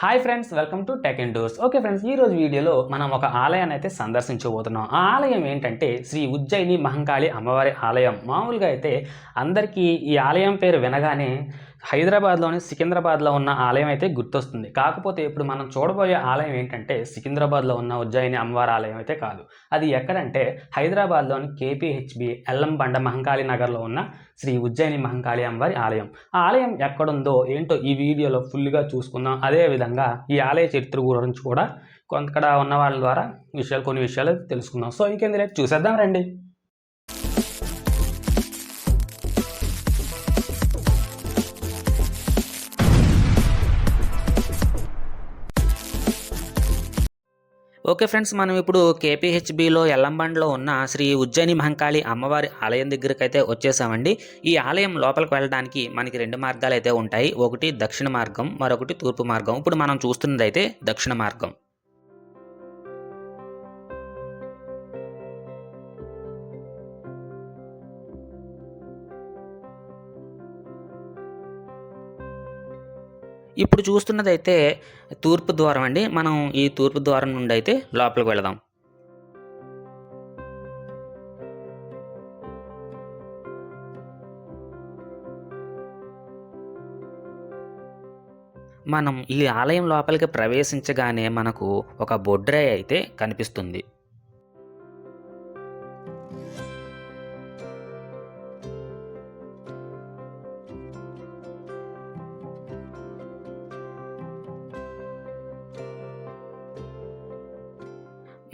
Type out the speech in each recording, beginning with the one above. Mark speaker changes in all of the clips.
Speaker 1: Hi friends welcome to tech and doors okay friends ఈ రోజు వీడియోలో మనం ఒక ఆలయాన్ని అయితే సందర్శించబోతున్నాం. ఆ ఆలయం ఏంటంటే శ్రీ ఉజ్జయిని మహంకాళి అమ్మవారి ఆలయం. మామూలుగా అయితే అందరికీ ఈ ఆలయం పేరు వినగానే హైదరాబాద్లోని సికింద్రాబాద్లో ఉన్న ఆలయం అయితే గుర్తొస్తుంది. కాకపోతే ఇప్పుడు మనం చూడబోయే ఆలయం ఏంటంటే సికింద్రాబాద్లో ఉన్న ఉజ్జయిని అమ్మవారి ఆలయం అయితే కాదు. అది ఎక్కడంటే హైదరాబాద్లోని కేపీహెచ్బి ఎల్లంబండ మహంకాళి నగర్లో ఉన్న శ్రీ ఉజ్జయిని మహంకాళి అమ్మవారి ఆలయం. ఆ ఆలయం ఎక్కడుందో ఏంటో ఈ వీడియోలో ఫుల్గా చూసుకుందాం. అదేవిధంగా ఈ ఆలయ చరిత్ర గురించి కూడా కొంత ఉన్న వాళ్ళ ద్వారా విషయాలు కొన్ని విషయాలు తెలుసుకుందాం. సో ఇంకేంది రేపు చూసేద్దాం రండి. ఓకే ఫ్రెండ్స్ మనం ఇప్పుడు కేపీహెచ్బిలో ఎల్లంబండ్లో ఉన్న శ్రీ ఉజ్జయిని మహంకాళి అమ్మవారి ఆలయం దగ్గరికి అయితే వచ్చేసామండి. ఈ ఆలయం లోపలికి వెళ్ళడానికి మనకి రెండు మార్గాలు అయితే ఉంటాయి. ఒకటి దక్షిణ మార్గం మరొకటి తూర్పు మార్గం. ఇప్పుడు మనం చూస్తున్నది అయితే దక్షిణ మార్గం. ఇప్పుడు చూస్తున్నదైతే తూర్పు ద్వారం అండి. మనం ఈ తూర్పు ద్వారం నుండి అయితే లోపలికి వెళదాం. మనం ఈ ఆలయం లోపలికి ప్రవేశించగానే మనకు ఒక బొడ్రాయి అయితే కనిపిస్తుంది.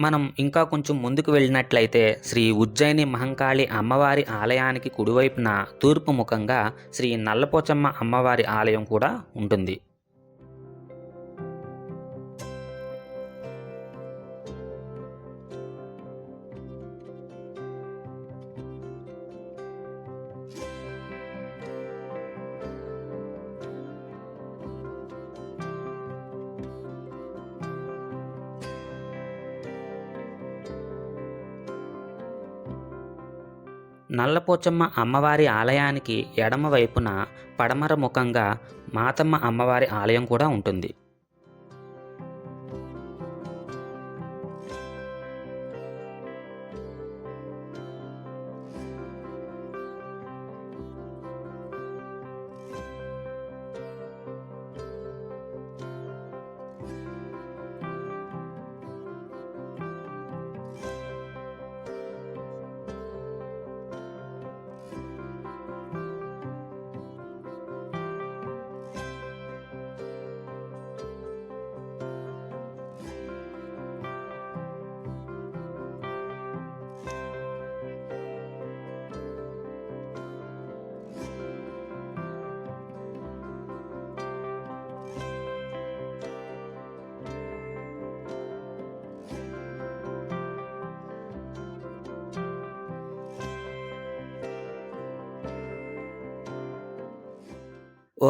Speaker 1: మనం ఇంకా కొంచెం ముందుకు వెళ్ళినట్లయితే శ్రీ ఉజ్జయిని మహంకాళి అమ్మవారి ఆలయానికి కుడివైపున తూర్పు ముఖంగా శ్రీ నల్లపోచమ్మ అమ్మవారి ఆలయం కూడా ఉంటుంది. నల్లపోచమ్మ అమ్మవారి ఆలయానికి ఎడమ వైపున పడమర ముఖంగా మాతమ్మ అమ్మవారి ఆలయం కూడా ఉంటుంది.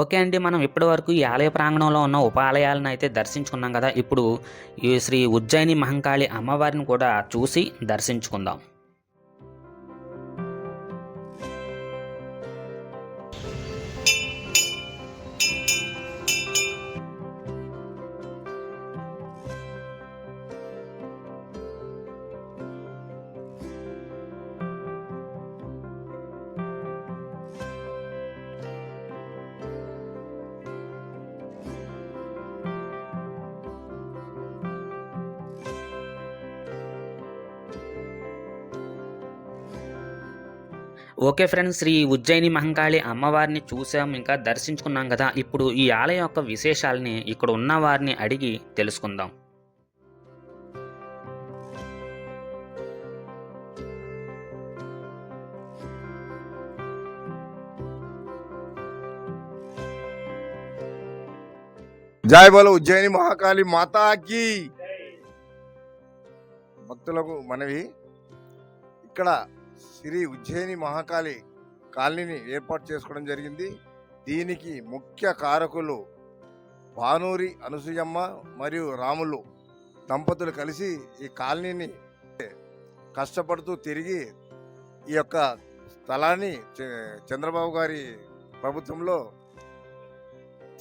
Speaker 1: ఓకే అండి మనం ఇప్పటివరకు ఈ ఆలయ ప్రాంగణంలో ఉన్న ఉప ఆలయాలను అయితే దర్శించుకున్నాం కదా. ఇప్పుడు ఈ శ్రీ ఉజ్జయిని మహంకాళి అమ్మవారిని కూడా చూసి దర్శించుకుందాం. ఓకే ఫ్రెండ్స్ శ్రీ ఉజ్జయిని మహంకాళి అమ్మవారిని చూసాం ఇంకా దర్శించుకున్నాం కదా. ఇప్పుడు ఈ ఆలయం యొక్క విశేషాలని ఇక్కడ ఉన్న వారిని అడిగి తెలుసుకుందాం.
Speaker 2: జై బోల ఉజ్జయిని మహాకాళి మాతాకి. భక్తులకు మనవి. ఇక్కడ శ్రీ ఉజ్జయిని మహాకాళి కాలనీని ఏర్పాటు చేసుకోవడం జరిగింది. దీనికి ముఖ్య కారకులు భానూరి అనసూయమ్మ మరియు రాములు దంపతులు కలిసి ఈ కాలనీని కష్టపడుతూ తిరిగి ఈ యొక్క స్థలాన్ని చ- చంద్రబాబు గారి ప్రభుత్వంలో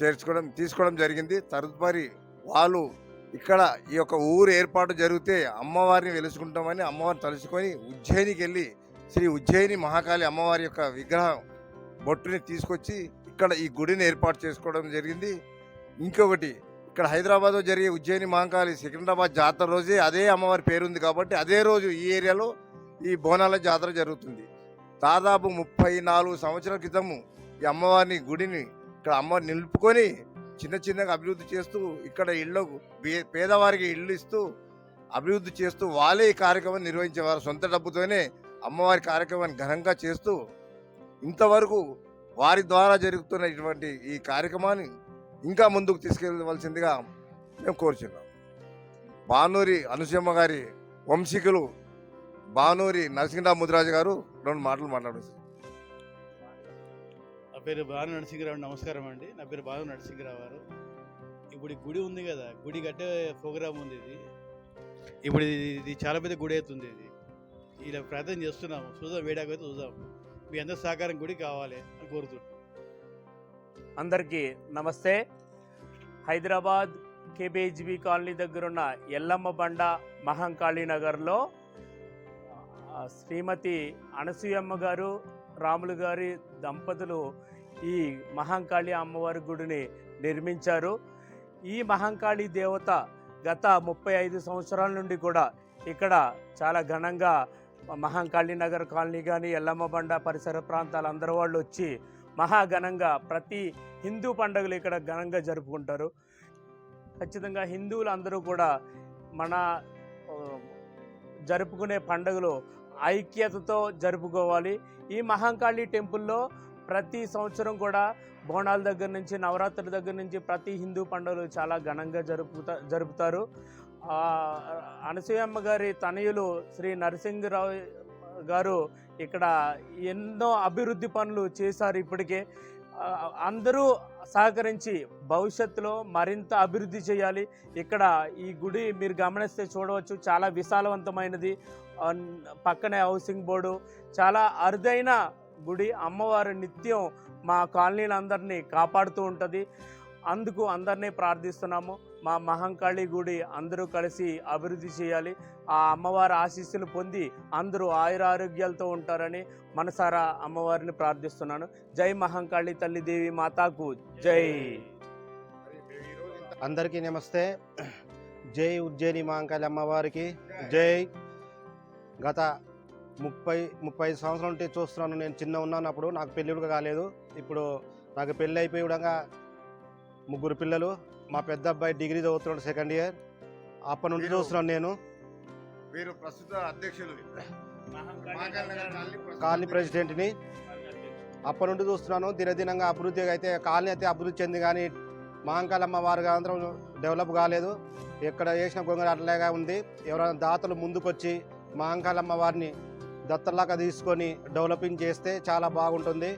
Speaker 2: చేర్చుకోవడం తీసుకోవడం జరిగింది. తదుపరి వాళ్ళు ఇక్కడ ఈ యొక్క ఊరు ఏర్పాటు జరిగితే అమ్మవారిని వెలుసుకుంటామని అమ్మవారిని తలుచుకొని ఉజ్జయినికి వెళ్ళి శ్రీ ఉజ్జయిని మహాకాళి అమ్మవారి యొక్క విగ్రహం బొట్టుని తీసుకొచ్చి ఇక్కడ ఈ గుడిని ఏర్పాటు చేసుకోవడం జరిగింది. ఇంకొకటి ఇక్కడ హైదరాబాద్లో జరిగే ఉజ్జయిని మహాకాళి సికింద్రాబాద్ జాతర రోజే అదే అమ్మవారి పేరుంది కాబట్టి అదే రోజు ఈ ఏరియాలో ఈ బోనాల జాతర జరుగుతుంది. దాదాపు ముప్పై నాలుగు సంవత్సరాల క్రితము ఈ అమ్మవారిని గుడిని ఇక్కడ అమ్మవారిని నిలుపుకొని చిన్న చిన్నగా అభివృద్ధి చేస్తూ ఇక్కడ ఇళ్ళకు పే- పేదవారికి ఇళ్ళు ఇస్తూ అభివృద్ధి చేస్తూ వాళ్ళే ఈ కార్యక్రమం నిర్వహించేవారు. సొంత డబ్బుతోనే అమ్మవారి కార్యక్రమాన్ని ఘనంగా చేస్తూ ఇంతవరకు వారి ద్వారా జరుగుతున్న ఇటువంటి ఈ కార్యక్రమాన్ని ఇంకా ముందుకు తీసుకెళ్ళవలసిందిగా మేము కోరుచున్నాం. బానూరి అనుసమ్మ గారి వంశీకులు బానూరి నరసింహరావు ముదిరాజు గారు రెండు మాటలు మాట్లాడుతున్నారు
Speaker 3: నా పేరు బాను నరసింహరావు నమస్కారం అండి. నా పేరు బాను నరసింహరావు గారు. ఇప్పుడు గుడి ఉంది కదా గుడి కట్టే ప్రోగ్రామ్ ఉంది ఇది. ఇప్పుడు ఇది ఇది చాలా పెద్ద గుడి అవుతుంది ఇది. ఇలా ప్రయత్నం చేస్తున్నాము. చూద్దాం వేడాకైతే చూద్దాం. మీ అందరి సహకారం గుడి కావాలి అని కోరుతున్నాం.
Speaker 4: అందరికీ నమస్తే. హైదరాబాద్ కేబీహెచ్బి కాలనీ దగ్గరున్న ఎల్లమ్మ బండ మహంకాళీ నగర్లో శ్రీమతి అనసూయమ్మ గారు రాములు గారి దంపతులు ఈ మహంకాళి అమ్మవారి గుడిని నిర్మించారు. ఈ మహంకాళి దేవత గత ముప్పై ఐదు సంవత్సరాల నుండి కూడా ఇక్కడ చాలా ఘనంగా మహంకాళి నగర్ కాలనీ కానీ ఎల్లమ్మ బండ పరిసర ప్రాంతాల అందరూ వాళ్ళు వచ్చి మహాఘనంగా ప్రతి హిందూ పండుగలు ఇక్కడ ఘనంగా జరుపుకుంటారు. ఖచ్చితంగా హిందువులు అందరూ కూడా మన జరుపుకునే పండుగలు ఐక్యతతో జరుపుకోవాలి. ఈ మహంకాళి టెంపుల్లో ప్రతి సంవత్సరం కూడా బోనాల దగ్గర నుంచి నవరాత్రుల దగ్గర నుంచి ప్రతి హిందూ పండుగలు చాలా ఘనంగా జరుపుతా జరుపుతారు. అనసూయమ్మ గారి తనయులు శ్రీ నరసింహరావు గారు ఇక్కడ ఎన్నో అభివృద్ధి పనులు చేశారు ఇప్పటికే. అందరూ సహకరించి భవిష్యత్తులో మరింత అభివృద్ధి చేయాలి. ఇక్కడ ఈ గుడి మీరు గమనిస్తే చూడవచ్చు చాలా విశాలవంతమైనది. పక్కనే హౌసింగ్ బోర్డు. చాలా అరుదైన గుడి. అమ్మవారు నిత్యం మా కాలనీలందరినీ కాపాడుతూ ఉంటుంది. అందుకు అందరినీ ప్రార్థిస్తున్నాము. మా మహంకాళి గుడి అందరూ కలిసి అభివృద్ధి చేయాలి. ఆ అమ్మవారి ఆశీస్సులు పొంది అందరూ ఆయురారోగ్యాలతో ఉంటారని మనసారా అమ్మవారిని ప్రార్థిస్తున్నాను. జై మహంకాళి తల్లిదేవి మాతాకు జై.
Speaker 5: అందరికీ నమస్తే. జై ఉజ్జయిని మహంకాళి అమ్మవారికి జై. గత ముప్పై ముప్పై సంవత్సరాల నుండి చూస్తున్నాను. నేను చిన్న ఉన్నప్పుడు నాకు పెళ్ళి కూడా కాలేదు. ఇప్పుడు నాకు పెళ్ళి అయిపోయి కూడా ముగ్గురు పిల్లలు. మా పెద్ద అబ్బాయి డిగ్రీ చదువుతున్నాడు సెకండ్ ఇయర్ అప్పటి నుండి
Speaker 2: మీరు-
Speaker 5: చూస్తున్నాను నేను.
Speaker 2: వీరు ప్రస్తుత అధ్యక్షులు.
Speaker 5: కాలనీ ప్రెసిడెంట్ని. అప్పటి నుండి చూస్తున్నాను. దినదినంగా అభివృద్ధి అయితే కాలనీ అయితే అభివృద్ధి చెంది కానీ మహంకాళమ్మ వారి అందరం డెవలప్ కాలేదు. ఎక్కడ వేసిన గొంగళ అట్లాగా ఉంది. ఎవరైనా దాతలు ముందుకొచ్చి మహంకాళమ్మ వారిని దత్తలాగా తీసుకొని డెవలపింగ్ చేస్తే చాలా బాగుంటుంది.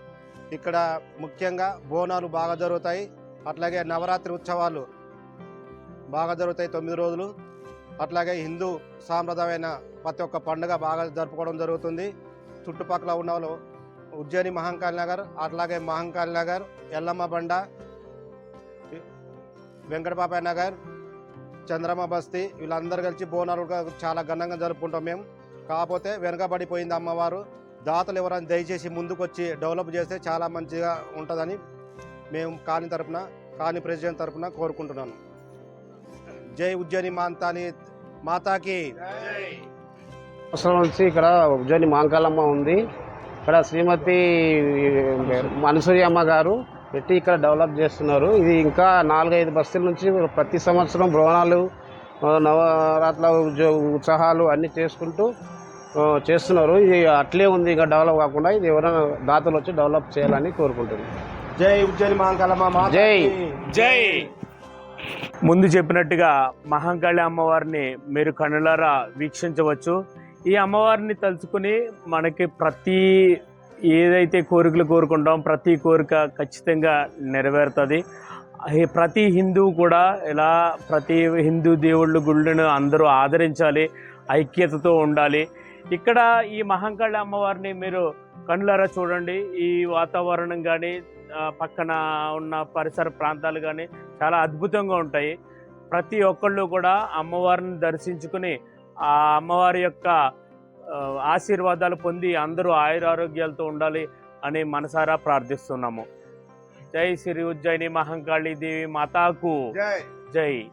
Speaker 5: ఇక్కడ ముఖ్యంగా బోనాలు బాగా జరుగుతాయి. అట్లాగే నవరాత్రి ఉత్సవాలు బాగా జరుగుతాయి తొమ్మిది రోజులు. అట్లాగే హిందూ సాంప్రదాయమైన ప్రతి ఒక్క పండుగ బాగా జరుపుకోవడం జరుగుతుంది. చుట్టుపక్కల ఉన్న వాళ్ళు ఉజ్జయిని మహంకాళి నగర్ అట్లాగే మహంకాళి నగర్ ఎల్లమ్మ బండ వెంకటపాపయ్య నగర్ చంద్రమ్మ బస్తీ వీళ్ళందరూ కలిసి బోనాలు చాలా ఘనంగా జరుపుకుంటాం మేము. కాకపోతే వెనకబడిపోయింది అమ్మవారు. దాతలు ఎవరైనా దయచేసి ముందుకొచ్చి డెవలప్ చేస్తే చాలా మంచిగా ఉంటుందని మేము కాలనీ తరపున కాలనీ ప్రెసిడెంట్ తరపున కోరుకుంటున్నాను. జై ఉజ్జయిని మాంతాని మాతాకి.
Speaker 6: అవసరం నుంచి ఇక్కడ ఉజ్జయిని మాంకాలమ్మ ఉంది. ఇక్కడ శ్రీమతి మనసూరి అమ్మ గారు పెట్టి ఇక్కడ డెవలప్ చేస్తున్నారు. ఇది ఇంకా నాలుగైదు బస్తీల నుంచి ప్రతి సంవత్సరం భ్రోణాలు నవరాత్రుల ఉత్సాహాలు అన్నీ చేసుకుంటూ చేస్తున్నారు. ఇది అట్లే ఉంది ఇంకా డెవలప్ కాకుండా ఇది ఎవరైనా దాతలు వచ్చి డెవలప్ చేయాలని కోరుకుంటున్నాను
Speaker 5: జై ఉజ్జయిని మహంకాళమ్మ.
Speaker 6: జై.
Speaker 4: జై. ముందు చెప్పినట్టుగా మహంకాళి అమ్మవారిని మీరు కనులారా వీక్షించవచ్చు. ఈ అమ్మవారిని తలుచుకుని మనకి ప్రతి ఏదైతే కోరికలు కోరుకుంటాం ప్రతి కోరిక ఖచ్చితంగా నెరవేరుతుంది. ఈ ప్రతి హిందువు కూడా ఇలా ప్రతి హిందూ దేవుళ్ళు గుళ్ళను అందరూ ఆదరించాలి ఐక్యతతో ఉండాలి. ఇక్కడ ఈ మహంకాళి అమ్మవారిని మీరు కనులారా చూడండి. ఈ వాతావరణం కానీ పక్కన ఉన్న పరిసర ప్రాంతాలు కానీ చాలా అద్భుతంగా ఉంటాయి. ప్రతి ఒక్కళ్ళు కూడా అమ్మవారిని దర్శించుకుని ఆ అమ్మవారి యొక్క ఆశీర్వాదాలు పొంది అందరూ ఆయురారోగ్యాలతో ఉండాలి అని మనసారా ప్రార్థిస్తున్నాము. జై శ్రీ ఉజ్జయిని మహంకాళి దేవి మాతాకు.
Speaker 2: జై.
Speaker 4: జై.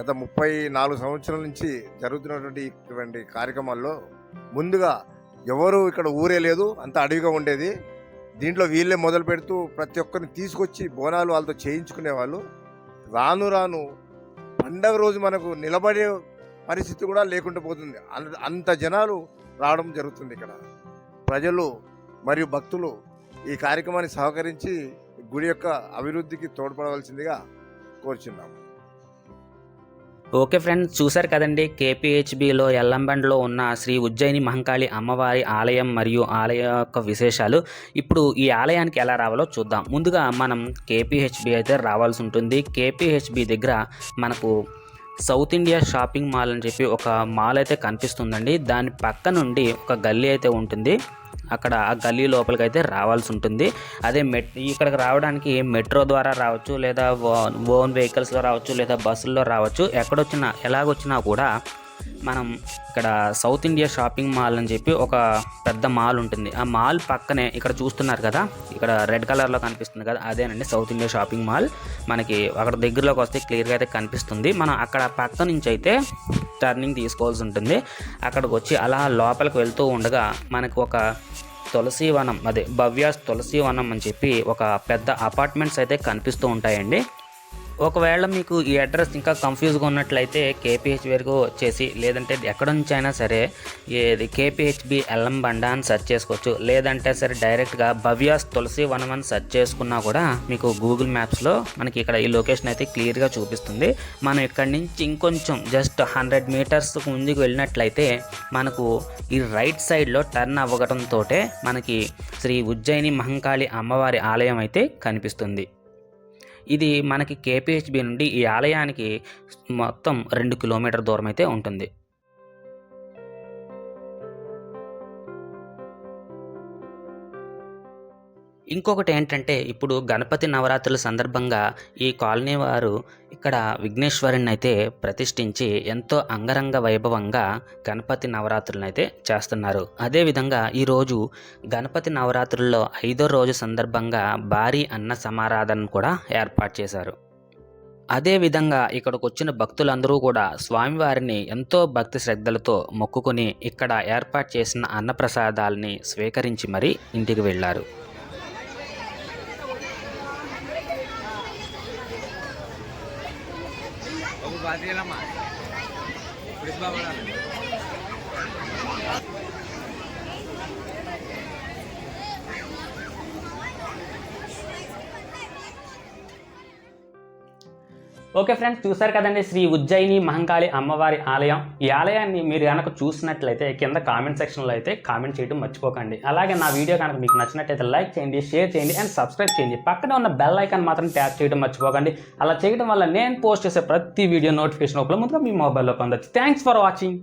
Speaker 2: గత ముప్పై నాలుగు సంవత్సరాల నుంచి జరుగుతున్నటువంటి ఇటువంటి కార్యక్రమాల్లో ముందుగా ఎవరు ఇక్కడ ఊరే లేదు అంత అడవిగా ఉండేది. దీంట్లో వీళ్ళే మొదలు పెడుతూ ప్రతి ఒక్కరిని తీసుకొచ్చి బోనాలు వాళ్ళతో చేయించుకునేవాళ్ళు. రాను రాను పండగ రోజు మనకు నిలబడే పరిస్థితి కూడా లేకుండా పోతుంది. అంత అంత జనాలు రావడం జరుగుతుంది ఇక్కడ. ప్రజలు మరియు భక్తులు ఈ కార్యక్రమాన్ని సహకరించి గుడి యొక్క అభివృద్ధికి తోడ్పడవలసిందిగా కోరుచున్నాము.
Speaker 1: ఓకే ఫ్రెండ్స్ చూశారు కదండి కేపీహెచ్బిలో ఎల్లంబండ్లో ఉన్న శ్రీ ఉజ్జయిని మహంకాళి అమ్మవారి ఆలయం మరియు ఆలయ యొక్క విశేషాలు. ఇప్పుడు ఈ ఆలయానికి ఎలా రావాలో చూద్దాం. ముందుగా మనం కేపీహెచ్బి అయితే రావాల్సి ఉంటుంది. కేపీహెచ్బి దగ్గర మనకు సౌత్ ఇండియా షాపింగ్ మాల్ అని చెప్పి ఒక మాల్ అయితే కనిపిస్తుందండి. దాని పక్క నుండి ఒక గల్లీ అయితే ఉంటుంది. అక్కడ ఆ గల్లీ లోపలికి అయితే రావాల్సి ఉంటుంది అదే మెట్ ఇక్కడికి రావడానికి మెట్రో ద్వారా రావచ్చు లేదా ఓన్ వెహికల్స్లో రావచ్చు లేదా బస్సుల్లో రావచ్చు. ఎక్కడొచ్చినా ఎలాగొచ్చినా కూడా మనం ఇక్కడ సౌత్ ఇండియా షాపింగ్ మాల్ అని చెప్పి ఒక పెద్ద మాల్ ఉంటుంది. ఆ మాల్ పక్కనే ఇక్కడ చూస్తున్నారు కదా ఇక్కడ రెడ్ కలర్లో కనిపిస్తుంది కదా అదేనండి సౌత్ ఇండియా షాపింగ్ మాల్. మనకి అక్కడ దగ్గరలోకి వస్తే క్లియర్గా అయితే కనిపిస్తుంది. మనం అక్కడ పక్క నుంచి అయితే టర్నింగ్ తీసుకోవాల్సి ఉంటుంది అక్కడికి వచ్చి అలా లోపలికి వెళ్తూ ఉండగా మనకు ఒక తులసి వనం అదే భవ్యాస్ తులసి వనం అని చెప్పి ఒక పెద్ద అపార్ట్మెంట్స్ అయితే కనిపిస్తూ ఉంటాయండి. ఒకవేళ మీకు ఈ అడ్రస్ ఇంకా కన్ఫ్యూజ్గా ఉన్నట్లయితే కేపీహెచ్ వరకు వచ్చేసి లేదంటే ఎక్కడ నుంచి అయినా సరే ఏది కేపీహెచ్బి ఎల్లం బండ అని సెర్చ్ చేసుకోవచ్చు. లేదంటే సరే డైరెక్ట్గా భవ్యాస్ తులసి వనం అని సెర్చ్ చేసుకున్నా కూడా మీకు గూగుల్ మ్యాప్స్లో మనకి ఇక్కడ ఈ లొకేషన్ అయితే క్లియర్గా చూపిస్తుంది. మనం ఇక్కడ నుంచి ఇంకొంచెం జస్ట్ హండ్రెడ్ మీటర్స్ ముందుకు వెళ్ళినట్లయితే మనకు ఈ రైట్ సైడ్లో టర్న్ అవ్వడంతో మనకి శ్రీ ఉజ్జయిని మహంకాళి అమ్మవారి ఆలయం అయితే కనిపిస్తుంది. ఇది మనకి కేపీహెచ్బి నుండి ఈ ఆలయానికి మొత్తం రెండు కిలోమీటర్ దూరం అయితే ఉంటుంది. ఇంకొకటి ఏంటంటే ఇప్పుడు గణపతి నవరాత్రుల సందర్భంగా ఈ కాలనీ వారు ఇక్కడ విఘ్నేశ్వరుని అయితే ప్రతిష్ఠించి ఎంతో అంగరంగ వైభవంగా గణపతి నవరాత్రులను అయితే చేస్తున్నారు. అదేవిధంగా ఈరోజు గణపతి నవరాత్రుల్లో ఐదో రోజు సందర్భంగా భారీ అన్న సమారాధన కూడా ఏర్పాటు చేశారు. అదేవిధంగా ఇక్కడికి వచ్చిన భక్తులందరూ కూడా స్వామివారిని ఎంతో భక్తి శ్రద్ధలతో మొక్కుకొని ఇక్కడ ఏర్పాటు చేసిన అన్నప్రసాదాలని స్వీకరించి మరీ ఇంటికి వెళ్ళారు. de la madre. A hablar. Okay friends చూసారు కదండి శ్రీ ఉజ్జయిని మహంకాళి అమ్మవారి ఆలయం. ఈ ఆలయాన్ని మీరు కనుక చూసినట్లయితే కింద కామెంట్ సెక్షన్లో అయితే కామెంట్ చేయడం మర్చిపోకండి. అలాగే నా వీడియో కనుక మీకు నచ్చినట్లయితే లైక్ చేయండి షేర్ చేయండి అండ్ సబ్స్క్రైబ్ చేయండి. పక్కన ఉన్న బెల్ ఐకాన్ మాత్రం ట్యాప్ చేయడం మర్చిపోకండి. అలా చేయడం వల్ల నేను పోస్ట్ చేసే ప్రతి వీడియో నోటిఫికేషన్ ఒకటి ముందుగా మీ మొబైల్లో పొందొచ్చు థ్యాంక్స్ ఫర్ వాచింగ్